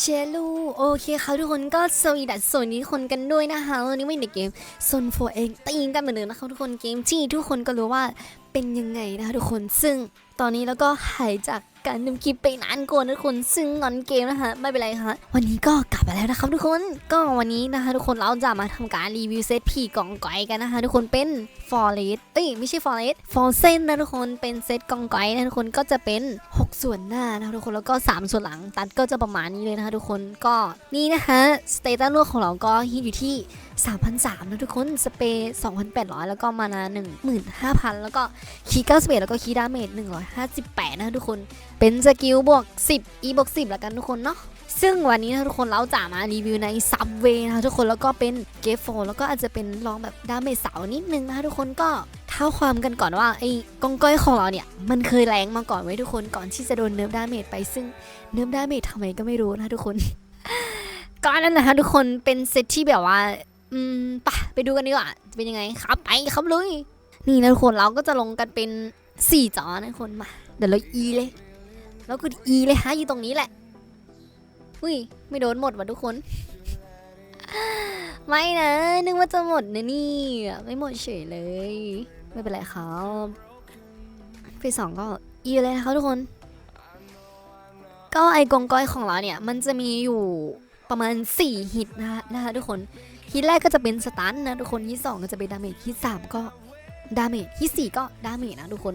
เชลูโอเคค่ะทุกคนก็สวีดัสสวัสดีทุกคนกันด้วยนะคะวันนี้ไม่ในเกมโซนโฟเองตีมกันเหมือนเดิมนะคะทุกคนเกมที่ทุกคนก็รู้ว่าเป็นยังไงนะคะทุกคนซึ่ง ตอนนี้แล้วก็หายจากการทำคลิปไปนานกว่านะทุกคน ซึ่งงอนเกมนะคะไม่เป็นไรค่ะวันนี้ก็กลับมาแล้วนะครับทุกคน ก็วันนี้นะคะ ทุกคนเราจะมาทำการรีวิวเซตผีกองก้อยกันนะคะ ทุกคนเป็นฟอร์เรสเอ้ยไม่ใช่ฟอร์เรสฟอร์เซนนะทุกคนเป็นเซตกองก้อยนะทุกคนก็จะเป็น 6 ส่วนหน้านะคะทุกคนแล้วก็ 3 ส่วนหลัง ตัดก็จะประมาณนี้เลยนะคะ ทุกคนก็นี่นะคะสเตตัสลวกของเราก็ฮิตอยู่ที่3,300นะทุกคน สเปย์2,800 แล้วก็มานา 15,000 แล้วก็คีย์91แล้วก็คีย์ดาเมจ58นะคะทุกคน เป็นสกิลบวก 10 e บวก 10 แล้วกันทุกคนเนาะซึ่งวันนี้นะทุกคนเราจะมารีวิวในซับเวนะทุกคนแล้วก็เป็นเกฟโฟแล้วก็อาจจะเป็นลองแบบดาเมจเสานิดนึงนะทุกคนก็เท้าความกันก่อนว่าไอ้กองก้อยของเราเนี่ยมันเคยแรงมาก่อนไว้ทุกคนก่อนที่จะโดนเนิร์ฟดาเมจไปซึ่งเนิร์ฟดาเมจทำไมก็ไม่รู้นะทุกคนก็นั่นแหละคะทุกคนเป็นเซตที่แบบว่าอืมปะไปดูกันดีกว่าจะเป็นยังไงครับไปครับลุยนี่นะทุกคนเราก็จะลงกันเป็น สี่จอนะทุกคนมา เดี๋ยวเราอีเลยแล้วก็อีเลยฮะอยู่ตรงนี้แหละอุ้ยไม่โดนหมดว่ะทุกคน ไม่นะนึกว่าจะหมดนะนี่ ไม่หมดเฉยเลย ไม่เป็นไรครับเฟสสองก็อีเลยนะคะทุกคน ก็ไอกองก้อยของเราเนี่ย มันจะมีอยู่ประมาณ 4 ฮิตนะคะนะคะทุกคนฮิตแรกก็จะเป็นสตันนะทุกคนฮิตสองก็จะเป็นดาเมจฮิตสามก็ ดาเมจฮิตสี่ก็ดาเมจนะทุกคน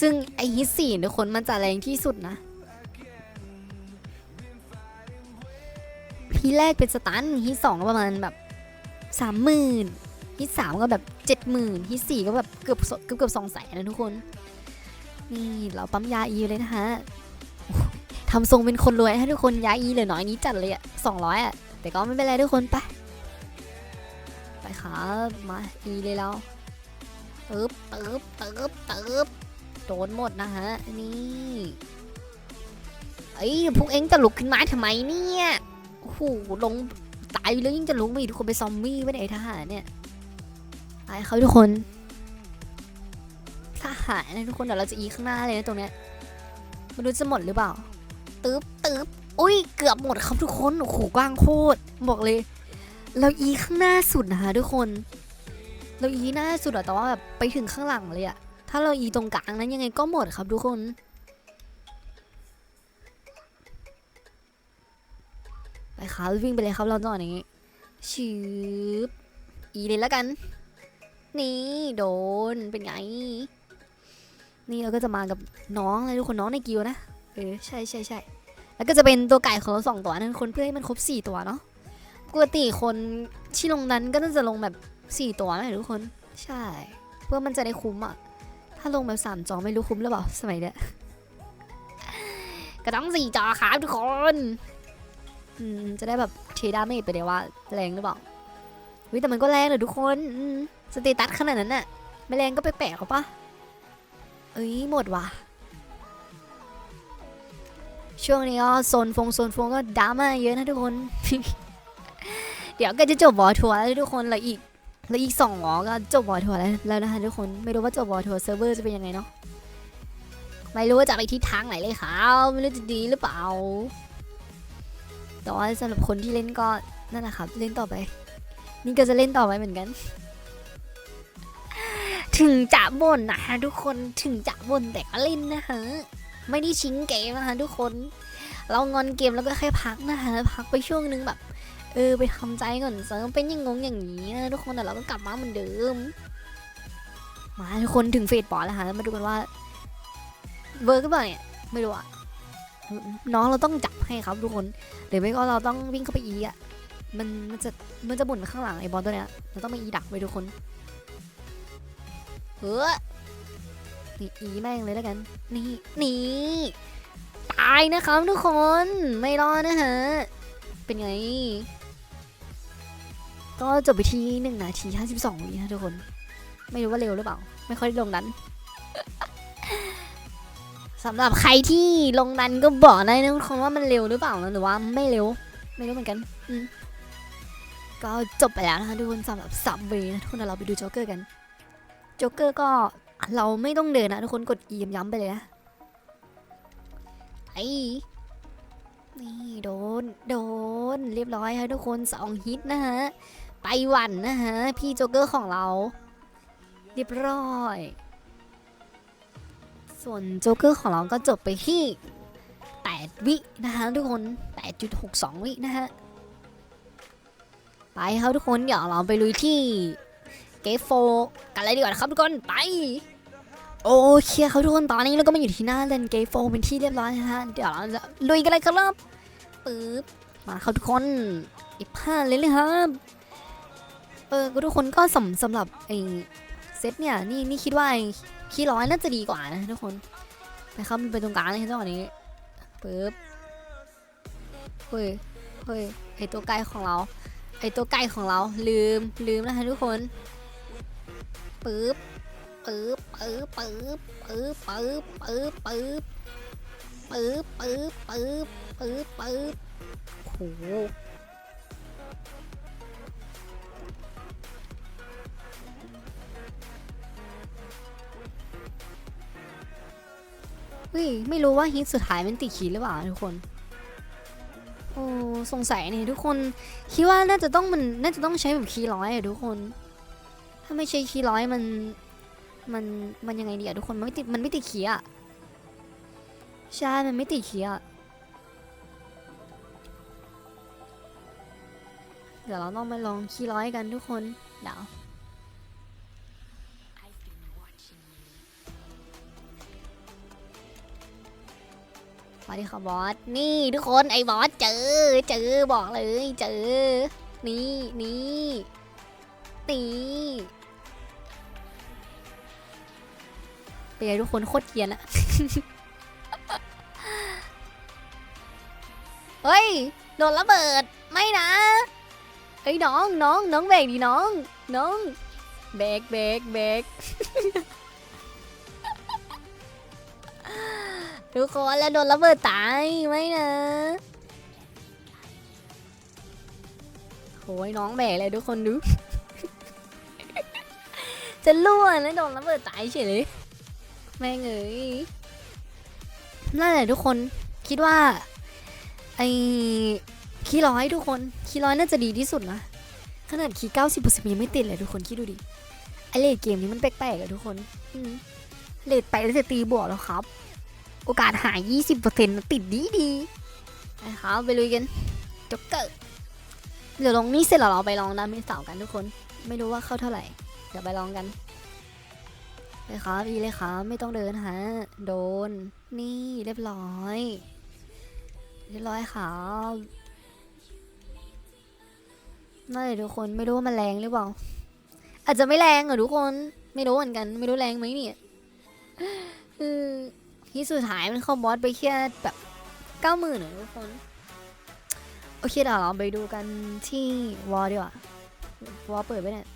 ซึ่งไอฮิตสี่ทุกคนมันจะแรงที่สุดนะฮิตแรกเป็นสตันฮิตสองก็ประมาณแบบสามหมื่นฮิตสามก็แบบเจ็ดหมื่นฮิตสี่ก็แบบเกือบเกือบเกือบสองแสนนะทุกคน นี่เราปั๊มยาอีเลยนะคะทำทรงเป็นคนรวยให้ทุกคนยาอีเหลือน้อยนี้จัดเลยอะสองร้อยอะแต่ก็ไม่เป็นไรทุกคนไป ไปครับมาอีเลยแล้ว ตึ๊บตึ๊บตึ๊บตึ๊บโดนหมดนะฮะ นี่ไอ้พวกเอ็งจะลุกขึ้นมาทำไมเนี่ยโอ้โหลงตายแล้วยิ่งจะลุกมาอีทุกคนไปซอมบี้ไปไหนทหารเนี่ยไปเขาทุกคนทหารนะทุกคนเดี๋ยวเราจะอีข้างหน้าเลยนะตรงเนี้ยไม่รู้จะหมดหรือเปล่าตึ๊บตึ๊บอุ้ยเกือบหมดครับทุกคนโอ้โหกว้างโคตรบอกเลย เราอีข้างหน้าสุดนะคะทุกคน เราอีหน้าสุดอะแต่ว่าแบบไปถึงข้างหลังเลยอะถ้าเราอีตรงกลางนั้นยังไงก็หมดครับทุกคนไปครับวิ่งไปเลยครับเราตอนนี้ชืบอีเลยแล้วกัน นี่โดนเป็นไง นี่เราก็จะมากับน้องเลยทุกคนน้องในกิวนะเออใช่ใช่ใช่แล้วก็จะเป็นตัวไก่ของเราสองตัวนั้นคนเพื่อให้มันครบสี่ตัวเนาะปกติคนที่ลงนั้นก็น่าจะลงแบบ สี่ตัวนะทุกคน ใช่ เพื่อมันจะได้คุ้มอะถ้าลงแบบสามจอไม่รู้คุ้มหรือเปล่าสมัยเนี้ยก็ต้องสี่จอครับทุกคนอืมจะได้แบบเทดาเมจไปเลยว่าแรงหรือเปล่าวิแต่มันก็แรงเลยทุกคนสเตตัสขนาดนั้นน่ะไม่แรงก็ไปแปะเขาปะเอ้ยหมดว่ะ ช่วงนี้ก็โซนฟงโซนฟงก็ดราม่าเยอะนะทุกคน เดี๋ยวก็จะจบวอทัวร์แล้วทุกคนล้วอีก แล้วอีกสองวอก็จบวอทัวร์แล้วแล้วนะคะทุกคนไม่รู้ว่าจบวอทัวร์เซิร์ฟเวอร์จะเป็นยังไงเนาะไม่รู้ว่าจะไปทิศทางไหนเลยครับไม่รู้จะดีหรือเปล่าแต่ว่าสำหรับคนที่เล่นก็นั่นแหละครับ เล่นต่อไป นี่ก็จะเล่นต่อไปเหมือนกัน ถึงจะบ่นนะคะทุกคนถึงจะบ่นแต่ก็เล่นนะคะไม่ได้ชิงเกมนะคะทุกคน เรางอนเกมแล้วก็แค่พักนะคะพักไปช่วงนึงแบบ เออไปทำใจก่อนเซิร์ฟเป็นยังงงอย่างนี้นะทุกคนแต่เราก็กลับมาเหมือนเดิม มาทุกคนถึงเฟสปอร์แล้วค่ะมาดูกันว่าเวิร์กหรือเปล่าเนี่ยไม่รู้อะน้องเราต้องจับให้ครับทุกคนหรือไม่ก็เราต้องวิ่งเข้าไปอีอะมันมันจะมันจะบุ่นมาข้างหลังไอ้บอลตัวเนี้ยเราต้องไปอีดักไว้ทุกคนเฮ้อนี่อีแม่งเลยแล้วกัน นี่นี่ตายนะครับทุกคนไม่รอดนะฮะ เป็นไง ก็จบไปที่หนึ่งนาทีห้าสิบสองวินะทุกคน ไม่รู้ว่าเร็วหรือเปล่า ไม่ค่อยลงนั้นสำหรับใครที่ลงนั้นก็บอกได้นะทุกคนว่ามันเร็วหรือเปล่านะหรือว่าไม่เร็ว ไม่รู้เหมือนกัน อืมก็จบไปแล้วนะคะทุกคนสำหรับสับเวนะทุกคนเราไปดูโจ๊กเกอร์กัน โจ๊กเกอร์ก็เราไม่ต้องเดินนะทุกคนกด E ย้ำไปเลยนะไอนี่โดน โดน เรียบร้อยค่ะทุกคนสองฮิตนะฮะ ไปหวันนะฮะ พี่โจ๊กเกอร์ของเรา เรียบร้อย ส่วนโจ๊กเกอร์ของเราก็จบไปที่ 8 วินะคะทุกคน 8.62 วินะฮะ ไปครับทุกคนเดี๋ยวเราไปลุยที่เกฟโฟกันเลยดีกว่าครับทุกคนไป โอเคครับทุกคนตอนนี้เราก็มาอยู่ที่หน้าเลนเกฟโฟเป็นที่เรียบร้อยนะฮะเดี๋ยวเราจะลุยกันเลยครับปึ๊บมาครับทุกคนอีกผ้าเลยเลยครับ ออก็ทุกคนก็สำสำหรับไอ้เซตเนี่ยนี่นี่คิดว่าไอ้คีร้อยน่าจะดีกว่านะทุกคนนะครับมันเป็นตรงกลางเลยจังหวะนี้ปึ๊บเฮ้ยเฮ้ยไอตัวไกลของเรา ไอตัวไก่ของเราลืมลืมนะคะทุกคนปึ๊บปึ๊บปึ๊บปึ๊บปึ๊บปึ๊บปึ๊บปึ๊บปึ๊บปึ๊บปึ๊บปึ๊บปึ๊บโห เฮ้ย ไม่รู้ว่าฮิตสุดท้ายมันติดขีดหรือเปล่าทุกคน โอ้สงสัยเนี่ยทุกคน คิดว่าน่าจะต้องมันน่าจะต้องใช้แบบคีร้อยอะทุกคน ถ้าไม่ใช่คีร้อยมัน มันมันยังไงดีอะทุกคนมันไม่ติดมันไม่ติดคีอะใช่มันไม่ติดคีอะเดี๋ยวเราต้องไปลองคีร้อยกันทุกคนเดี๋ยว สวัสดีค่ะบอส นี่ทุกคนไอ้บอสเจอ เจอบอกเลยเจอ นี่นี่นี่เป็นไงทุกคนโคตรเกรียนอะเฮ้ยโดนระเบิดไม่นะเฮ้ยน้องน้องน้องเบรกดิน้อง น้องเบรกเบรกเบรก ทุกคนแล้วโดนระเบิดตายไหมนะโอ้ยน้องแบกเลยทุกคนดู จะล่วงแล้วโดนระเบิดตายเฉยเลยแม่งเอ้ยนั่นแหละทุกคนคิดว่าไอ้คีร้อยทุกคนคีร้อยน่าจะดีที่สุดนะขนาดคีเก้าสิบเปอร์เซ็นต์ยังไม่ติดเลยทุกคนคิดดูดิไอเลดเกมนี้มันแปลกๆอะทุกคนเลดไปแล้วจะตีบวกแล้วครับ โอกาสหาย 20%ติดดีดีนะครับไปลุยกันจ็กเกอร์เดี๋ยวลงนี่เสร็จแล้วเราไปลองดาเมจเสากันทุกคน ไม่รู้ว่าเข้าเท่าไหร่ เดี๋ยวไปลองกันเลยครับดีเลยครับไม่ต้องเดินฮะ โดน นี่เรียบร้อย เรียบร้อยครับน่าเลยทุกคนไม่รู้ว่ามันแรงหรือเปล่า อาจจะไม่แรงเหรอทุกคน ไม่รู้เหมือนกัน ไม่รู้แรงไหมเนี่ยคือ ที่สุดท้ายมันเข้าบอสไปแค่แบบเก้าหมื่นทุกคน โอเคเดี๋ยวเราไปดูกันที่วอลดีกว่าวอลเปิดไปเนี่ย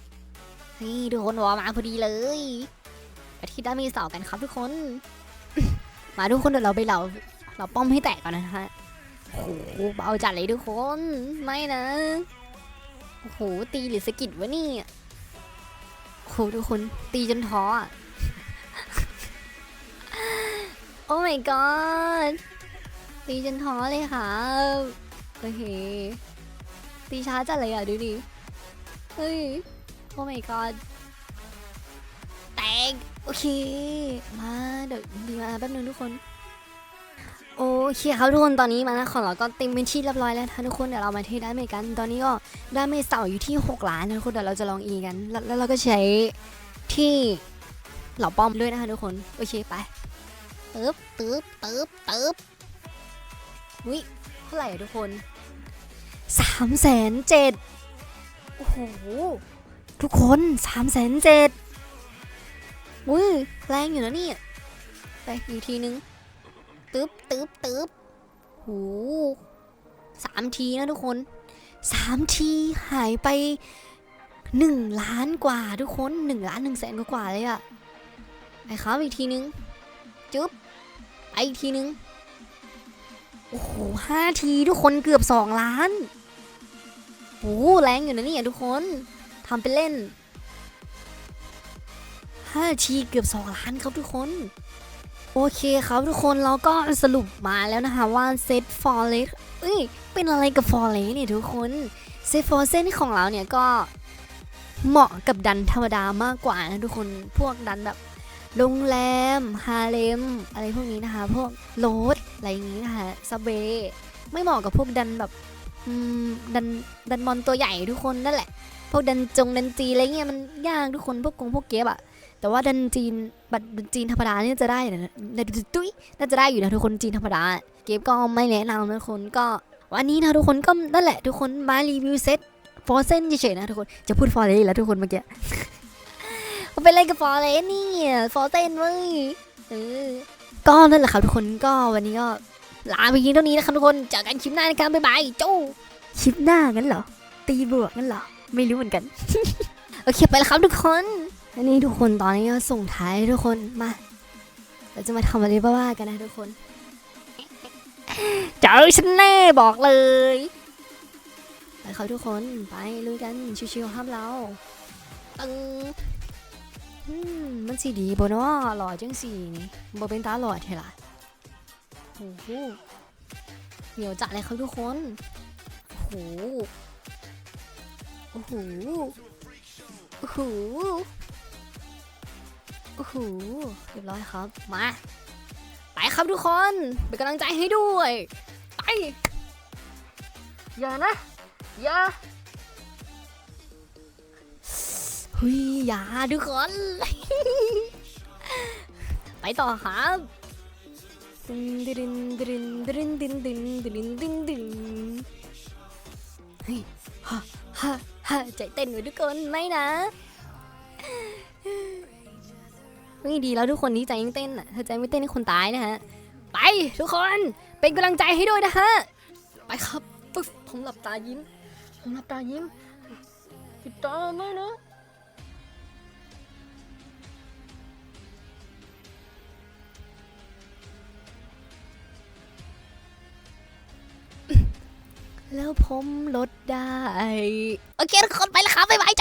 นี่ทุกคนวอลมาพอดีเลยไปที่ด้านมีเสากันครับทุกคน มาทุกคนเดี๋ยวเราไปเหล่าเราป้อมให้แตกก่อนนะฮะโอ้โหเบาจัดเลยทุกคน ไม่นะโอ้โหตีหรือสกิดวะนี่โอ้โหทุกคนตีจนท้ออะ โอ้ my god ตีจนท้อเลยค่ะโอเคตีช้าจัดเลยอะ ดูดิ เฮ้ย โอ้ my god แตกโอเค มาเดี๋ยวดีมาแป๊บนึงทุกคน โอเคครับทุกคนตอนนี้มานะของเราก็เต็มเป็นที่เรียบร้อยแล้วนะทุกคนเดี๋ยวเรามาเทได้เมจกัน ตอนนี้ก็ได้เมจเสาอยู่ที่ 6 ล้านนะทุกคนเดี๋ยวเราจะลองอีกัน แล้วเราก็ใช้ที่เหล่าป้อมด้วยนะคะทุกคน โอเคไป ตึ๊บตึ๊บตึ๊บตึ๊บวิเท่าไหร่อะทุกคนสามแสนเจ็ดโอ้โห ทุกคนสามแสนเจ็ดอุ้ยแรงอยู่นะเนี่ยไปอีกทีนึง ตึ๊บตึ๊บตึ๊บโหสามทีนะทุกคนสามทีหายไปหนึ่งล้านกว่าทุกคนหนึ่งล้านหนึ่งแสนกว่าเลยอะไปครับอีกทีนึง จึ๊บไปอีกทีนึง โอ้โหห้าทีทุกคนเกือบสองล้านโอ้โหแรงอยู่นะเนี่ยทุกคนทำเป็นเล่นห้าทีเกือบสองล้านครับทุกคนโอเคครับทุกคนเราก็สรุปมาแล้วนะคะว่าเซตฟอร์เรสเอ้ยเป็นอะไรกับฟอร์เรสเนี่ยทุกคนเซตฟอร์เซนของเราเนี่ยก็เหมาะกับดันธรรมดามากกว่านะทุกคนพวกดันแบบ โรงแรม ฮาเลม อะไรพวกนี้นะคะ พวกโรถอะไรอย่างนี้นะคะซับเวย์ไม่เหมาะกับพวกดันแบบดันดันมอนตัวใหญ่ทุกคนนั่นแหละ พวกดันจงดันจีอะไรเงี้ยมันยากทุกคนพวกกงพวกเก็บอะแต่ว่าดันจีนบัตรดันจีนธรรมดาเนี่ยจะได้นะดันตุ้ยน่าจะได้อยู่นะทุกคนจีนธรรมดา เก็บก็ไม่แนะนำนะทุกคนก็วันนี้นะทุกคนก็นั่นแหละทุกคนมารีวิวเซตฟอร์เซนเฉยๆนะทุกคนจะพูดฟอร์เรสแล้วทุกคนเมื่อกี้ มันเป็นอะไรกับฟอร์เรสนี่ฟอร์เซนเว้ยเออก็นั่นแหละครับทุกคนก็วันนี้ก็ลาไปกินเท่านี้นะครับทุกคนเจอกันคลิปหน้านะครับบ๊ายบายจู้คลิปหน้างั้นเหรอตีบวกงั้นเหรอไม่รู้เหมือนกันโอเคไปแล้วครับทุกคนอันนี้ทุกคนตอนนี้ก็ส่งท้ายทุกคนมาเราจะมาทำอะไรบ้าๆกันนะทุกคนเจอฉันแน่บอกเลยไปครับทุกคนไปลุยกันชิวๆห้ามเราตึง อืมมันสีดีบ่เนาะหล่อจังสีนี่บ่เป็นตาหล่อเท่หร่โอ้โหเหนียวจัดเลยครับทุกคนโอ้โหโอ้โหโอ้โหโอ้โหเรียบร้อยครับ มา ไปครับทุกคนเป็นกำลังใจให้ด้วย ไป อย่านะ อย่า เฮ้ยอย่าทุกคน ไปต่อครับดึงดึงดึงดึงดึงดึงดึงดึงดึงเฮ้ยฮ่าฮ่าฮ่าใจเต้นอยู่ทุกคนไม่นะเฮ้ยดีแล้วทุกคนที่ใจยังเต้นอะถ้าใจไม่เต้นนี่คนตายนะฮะ ไปทุกคนเป็นกำลังใจให้ด้วยนะฮะ ไปครับปึ๊บผมหลับตายิ้ม ผมหลับตายิ้มปิดตาไม่นะ แล้วผมลดได้ โอเคทุกคนไปแล้วครับบ๊ายบายจ้า